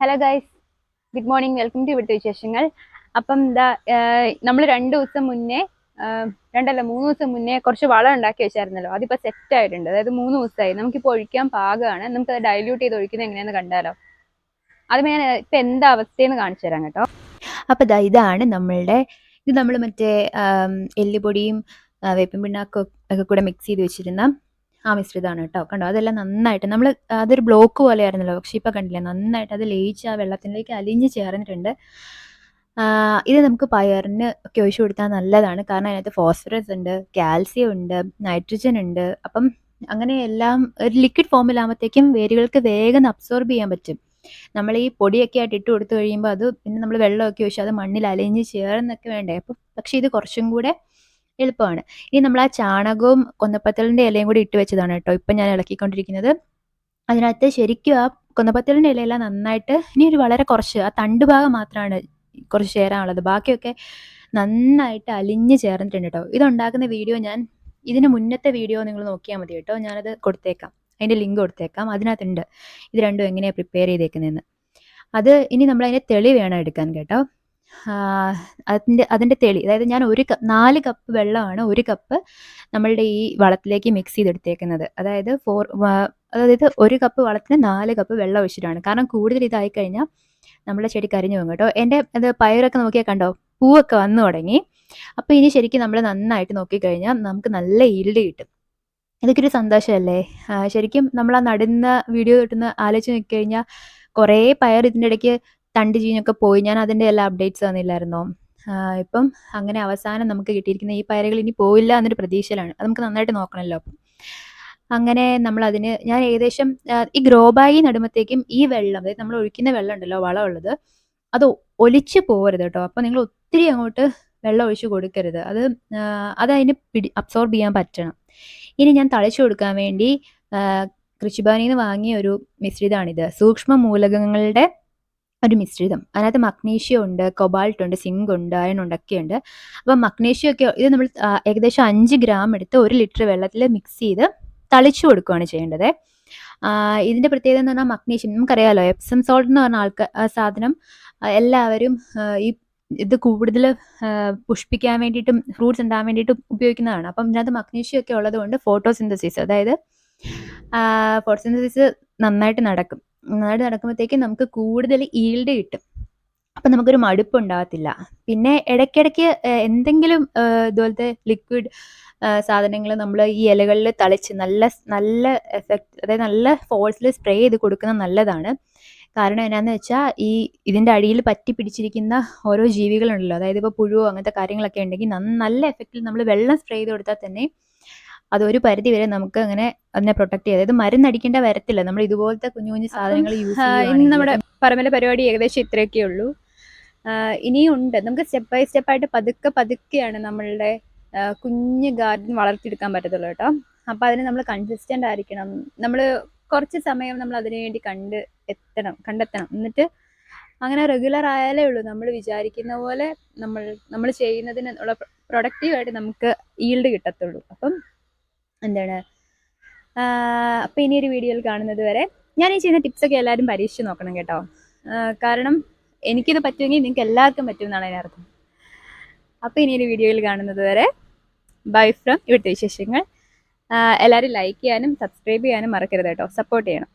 Hello guys good morning welcome to ഇവിടുത്തെ വിശേഷങ്ങൾ അപ്പം എന്താ നമ്മൾ രണ്ട് ദിവസം മുന്നേ രണ്ടല്ല മൂന്ന് ദിവസം മുന്നേ കുറച്ച് വളം ഉണ്ടാക്കി വെച്ചായിരുന്നല്ലോ. അതിപ്പോൾ സെറ്റ് ആയിട്ടുണ്ട്. അതായത് മൂന്ന് ദിവസമായി. നമുക്കിപ്പോൾ ഒഴിക്കാൻ പാകമാണ്. നമുക്ക് അത് ഡൈല്യൂട്ട് ചെയ്ത് ഒഴിക്കുന്നത് എങ്ങനെയാന്ന് കണ്ടാലോ? അത് ഞാൻ ഇപ്പം എന്താ അവസ്ഥയെന്ന് കാണിച്ചു തരാം കേട്ടോ. അപ്പോൾ ഇതാണ് നമ്മളുടെ ഇത് നമ്മൾ മറ്റേ എല്ലുപൊടിയും വേപ്പിൻ പിണ്ണാക്കും ഒക്കെ കൂടെ മിക്സ് ചെയ്ത് വെച്ചിരുന്ന ആ മിശ്രിതമാണ് കേട്ടോ. കണ്ടോ? അതെല്ലാം നന്നായിട്ട് നമ്മൾ അതൊരു ബ്ലോക്ക് പോലെ ആയിരുന്നല്ലോ പക്ഷെ ഇപ്പം കണ്ടില്ലേ? നന്നായിട്ട് അത് ലയിച്ച് ആ വെള്ളത്തിലേക്ക് അലിഞ്ഞ് ചേർന്നിട്ടുണ്ട്. ഇത് നമുക്ക് പയറിന് ഒക്കെ ഒഴിച്ചു കൊടുത്താൽ നല്ലതാണ്. കാരണം അതിനകത്ത് ഫോസ്ഫറസ് ഉണ്ട് കാൽസ്യം ഉണ്ട് നൈട്രജൻ ഉണ്ട്. അപ്പം അങ്ങനെ എല്ലാം ഒരു ലിക്വിഡ് ഫോമിലാകുമ്പോഴത്തേക്കും വേരുകൾക്ക് വേഗം അബ്സോർബ് ചെയ്യാൻ പറ്റും. നമ്മൾ ഈ പൊടിയൊക്കെ ആയിട്ട് ഇട്ട് കൊടുത്തു കഴിയുമ്പോൾ അത് പിന്നെ നമ്മൾ വെള്ളമൊക്കെ ഒഴിച്ച് അത് മണ്ണിൽ അലിഞ്ഞ് ചേർന്നൊക്കെ വേണ്ടേ? അപ്പം പക്ഷേ ഇത് കുറച്ചും കൂടെ എളുപ്പമാണ്. ഇനി നമ്മൾ ആ ചാണകവും കൊന്നപ്പത്തലിന്റെ ഇലയും കൂടി ഇട്ട് വെച്ചതാണ് കേട്ടോ. ഇപ്പം ഞാൻ ഇളക്കിക്കൊണ്ടിരിക്കുന്നത്. അതിനകത്ത് ശരിക്കും ആ കൊന്നപ്പത്തലിന്റെ ഇലയെല്ലാം നന്നായിട്ട് ഇനി ഒരു വളരെ കുറച്ച് ആ തണ്ട് ഭാഗം മാത്രമാണ് കുറച്ച് ചേരാനുള്ളത്. ബാക്കിയൊക്കെ നന്നായിട്ട് അലിഞ്ഞ് ചേർന്നിട്ടുണ്ട് കേട്ടോ. ഇതുണ്ടാക്കുന്ന വീഡിയോ ഞാൻ ഇതിന് മുന്നത്തെ വീഡിയോ നിങ്ങൾ നോക്കിയാൽ മതി കേട്ടോ. ഞാനത് കൊടുത്തേക്കാം. അതിന്റെ ലിങ്ക് കൊടുത്തേക്കാം. അതിനകത്തുണ്ട്. ഇത് രണ്ടും എങ്ങനെയാണ് പ്രിപ്പയർ ചെയ്തേക്കുന്നതെന്ന് അത് ഇനി നമ്മൾ അതിന്റെ തെളി വേണം എടുക്കാൻ കേട്ടോ. അതിന്റെ അതിന്റെ തെളി അതായത് ഞാൻ ഒരു നാല് കപ്പ് വെള്ളമാണ് ഒരു കപ്പ് നമ്മളുടെ ഈ വളത്തിലേക്ക് മിക്സ് ചെയ്തെടുത്തേക്കുന്നത്. അതായത് ഫോർ അതായത് ഒരു കപ്പ് വളത്തിന് നാല് കപ്പ് വെള്ളം ഒഴിച്ചിട്ടാണ്. കാരണം കൂടുതൽ ഇതായി കഴിഞ്ഞാൽ നമ്മുടെ ചെടി കരിഞ്ഞു പോകും കേട്ടോ. എന്റെ അത് പയറൊക്കെ നോക്കിയാൽ കണ്ടോ? പൂവൊക്കെ വന്നു തുടങ്ങി. അപ്പോൾ ഇനി ശരിക്കും നമ്മൾ നന്നായിട്ട് നോക്കിക്കഴിഞ്ഞാൽ നമുക്ക് നല്ല ഈൽഡ് കിട്ടും. ഇതൊക്കെ ഒരു സന്തോഷമല്ലേ ശരിക്കും നമ്മൾ ആ നടുന്ന വീഡിയോ കിട്ടുന്ന ആലോചിച്ച് നോക്കിക്കഴിഞ്ഞാൽ കുറേ പയർ ഇതിന്റെ ഇടയ്ക്ക് തണ്ട് ചീഞ്ഞൊക്കെ പോയി. ഞാൻ അതിന്റെ എല്ലാ അപ്ഡേറ്റ്സ് തന്നില്ലായിരുന്നോ? ഇപ്പം അങ്ങനെ അവസാനം നമുക്ക് കിട്ടിയിരിക്കുന്ന ഈ പയറുകൾ ഇനി പോയില്ല എന്നൊരു പ്രതീക്ഷയിലാണ്. അത് നമുക്ക് നന്നായിട്ട് നോക്കണമല്ലോ അപ്പം. അങ്ങനെ നമ്മൾ അതിന് ഞാൻ ഏകദേശം ഈ ഗ്രോബായി നടുമ്പത്തേക്കും ഈ വെള്ളം അതായത് നമ്മൾ ഒഴിക്കുന്ന വെള്ളം ഉണ്ടല്ലോ വളമുള്ളത് അത് ഒലിച്ച് പോകരുത് കേട്ടോ. അപ്പം നിങ്ങൾ ഒത്തിരി അങ്ങോട്ട് വെള്ളം ഒഴിച്ച് കൊടുക്കരുത്. അത് അത് അതതിന് പിടി അബ്സോർബ് ചെയ്യാൻ പറ്റണം. ഇനി ഞാൻ തളിച്ചു കൊടുക്കാൻ വേണ്ടി കൃഷിഭവനിൽ നിന്ന് വാങ്ങിയ ഒരു മിശ്രിതമാണിത്. സൂക്ഷ്മ മൂലകങ്ങളുടെ ഒരു മിശ്രിതം. അതിനകത്ത് മഗ്നീഷ്യം ഉണ്ട് കൊബാൾട്ട് ഉണ്ട് സിങ്ക് ഉണ്ട് അയൺ ഉണ്ട് ഒക്കെ ഉണ്ട്. അപ്പം മഗ്നീഷ്യം ഒക്കെ ഇത് നമ്മൾ ഏകദേശം അഞ്ച് ഗ്രാം എടുത്ത് ഒരു ലിറ്റർ വെള്ളത്തിൽ മിക്സ് ചെയ്ത് തളിച്ചു കൊടുക്കുകയാണ് ചെയ്യേണ്ടത്. ഇതിന്റെ പ്രത്യേകത എന്ന് പറഞ്ഞാൽ മഗ്നീഷ്യം നമുക്കറിയാലോ എപ്സം സോൾട്ട് എന്ന് പറഞ്ഞ ആൾക്കാർ സാധനം എല്ലാവരും ഈ ഇത് കൂടുതൽ പുഷ്പിക്കാൻ വേണ്ടിയിട്ടും ഫ്രൂട്ട്സ് ഉണ്ടാകാൻ വേണ്ടിയിട്ടും ഉപയോഗിക്കുന്നതാണ്. അപ്പം ഇതിനകത്ത് മഗ്നീഷ്യം ഒക്കെ ഉള്ളത് കൊണ്ട് ഫോട്ടോസിന്തസിസ് അതായത് ഫോട്ടോസിന്തസിസ് നന്നായിട്ട് നടക്കും. നന്നായിട്ട് നടക്കുമ്പോഴത്തേക്കും നമുക്ക് കൂടുതൽ ഈൽഡ് കിട്ടും. അപ്പം നമുക്കൊരു മടുപ്പ് ഉണ്ടാകത്തില്ല. പിന്നെ ഇടയ്ക്കിടയ്ക്ക് എന്തെങ്കിലും ഇതുപോലത്തെ ലിക്വിഡ് സാധനങ്ങൾ നമ്മൾ ഈ ഇലകളിൽ തളിച്ച് നല്ല നല്ല എഫക്റ്റ് അതായത് നല്ല ഫോഴ്സിൽ സ്പ്രേ ചെയ്ത് കൊടുക്കുന്നത് നല്ലതാണ്. കാരണം എന്നാന്ന് വെച്ചാൽ ഈ ഇതിന്റെ അടിയിൽ പറ്റി പിടിച്ചിരിക്കുന്ന ഓരോ ജീവികളുണ്ടല്ലോ. അതായത് ഇപ്പോൾ പുഴുവോ അങ്ങനത്തെ കാര്യങ്ങളൊക്കെ ഉണ്ടെങ്കിൽ നല്ല എഫക്റ്റിൽ നമ്മൾ വെള്ളം സ്പ്രേ ചെയ്ത് കൊടുത്താൽ തന്നെ അതൊരു പരിധി വരെ നമുക്ക് അങ്ങനെ അതിനെ പ്രൊട്ടക്ട് ചെയ്യാം. അതായത് മരുന്നടിക്കേണ്ട വരത്തില്ല. നമ്മൾ ഇതുപോലത്തെ കുഞ്ഞു കുഞ്ഞു സാധനങ്ങൾ യൂസ് ചെയ്യുന്നത് ഇന്ന് നമ്മുടെ പറമ്പിലെ പരിപാടി ഏകദേശം ഇത്രയൊക്കെ ഉള്ളൂ. ഇനിയുണ്ട് ഇനിയും ഉണ്ട്. നമുക്ക് സ്റ്റെപ്പ് ബൈ സ്റ്റെപ്പ് ആയിട്ട് പതുക്കെ പതുക്കെയാണ് നമ്മളുടെ കുഞ്ഞ് ഗാർഡൻ വളർത്തിയെടുക്കാൻ പറ്റത്തുള്ളൂ കേട്ടോ. അപ്പം അതിന് നമ്മൾ കൺസിസ്റ്റന്റ് ആയിരിക്കണം. നമ്മൾ കുറച്ച് സമയം നമ്മൾ അതിനു വേണ്ടി കണ്ട് എത്തണം കണ്ടെത്തണം. എന്നിട്ട് അങ്ങനെ റെഗുലർ ആയാലേ ഉള്ളൂ. നമ്മൾ വിചാരിക്കുന്ന പോലെ നമ്മൾ നമ്മൾ ചെയ്യുന്നതിന് ഉള്ള പ്രൊഡക്റ്റീവായിട്ട് നമുക്ക് ഈൽഡ് കിട്ടത്തുള്ളൂ. അപ്പം എന്താണ്? അപ്പം ഇനി ഒരു വീഡിയോയിൽ കാണുന്നത് വരെ ഞാൻ ഈ ചെയ്യുന്ന ടിപ്സൊക്കെ എല്ലാവരും പരീക്ഷിച്ച് നോക്കണം കേട്ടോ. കാരണം എനിക്കിത് പറ്റുമെങ്കിൽ നിങ്ങൾക്ക് എല്ലാവർക്കും പറ്റുമെന്നാണ് അതിനർത്ഥം. അപ്പോൾ ഇനി ഒരു വീഡിയോയിൽ കാണുന്നത് വരെ ബൈ ഫ്രം ഇവിടുത്തെ വിശേഷങ്ങൾ. എല്ലാവരും ലൈക്ക് ചെയ്യാനും സബ്സ്ക്രൈബ് ചെയ്യാനും മറക്കരുത് കേട്ടോ. സപ്പോർട്ട് ചെയ്യണം.